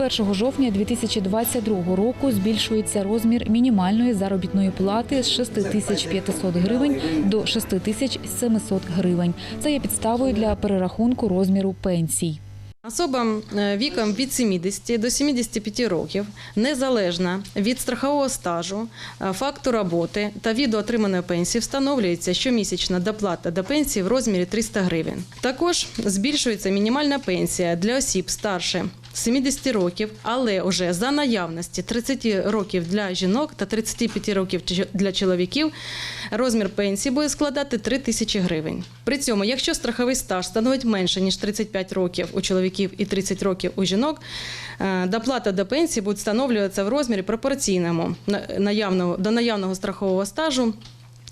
1 жовтня 2022 року збільшується розмір мінімальної заробітної плати з 6500 гривень до 6700 гривень. Це є підставою для перерахунку розміру пенсій. Особам е, віком від 70 до 75 років, незалежно від страхового стажу, е, факту роботи та віду отриманої пенсії, встановлюється щомісячна доплата до пенсії в розмірі 300 гривень. Також збільшується мінімальна пенсія для осіб старше 70 років, але вже за наявності 30 років для жінок та 35 років для чоловіків розмір пенсії буде складати 3 тисячі гривень. При цьому, якщо страховий стаж становить менше ніж 35 років у чоловіків і 30 років у жінок, е, доплата до пенсії буде встановлюватися в розмірі пропорційному на- наявного до наявного страхового стажу.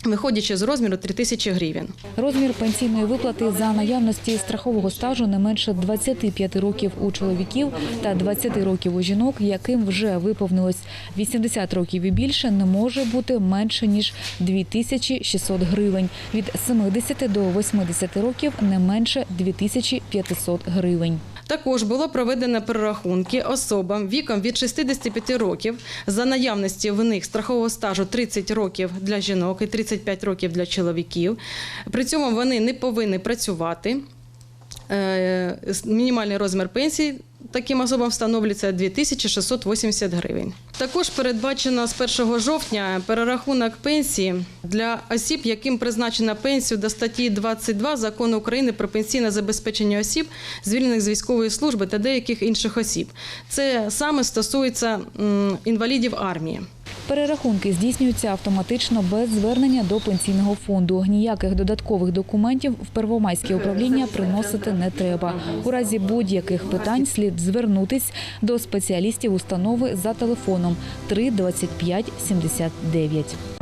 Виходячи з розміру 3 тисячі гривень. Розмір пенсійної виплати за наявності страхового стажу не менше 25 років у чоловіків та 20 років у жінок, яким вже виповнилось 80 років і більше, не може бути менше ніж 2600 гривень. Від 70 до 80 років не менше 2500 гривень. Також було проведено перерахунки особам віком від 65 років за наявності в них страхового стажу 30 років для жінок і 35 років для чоловіків. При цьому вони не повинні працювати. Е, Мінімальний розмір пенсії таким особам встановлюється 2680 гривень. Також передбачено з 1 жовтня перерахунок пенсії для осіб, яким призначена пенсію до статті 22 закону України про пенсійне забезпечення осіб, звільнених з військової служби та деяких інших осіб. Це саме стосується інвалідів армії. Перерахунки здійснюються автоматично без звернення до пенсійного фонду. Ніяких додаткових документів в Первомайське управління приносити не треба. У разі будь-яких питань слід звернутись до спеціалістів установи за телефоном 3 25 79.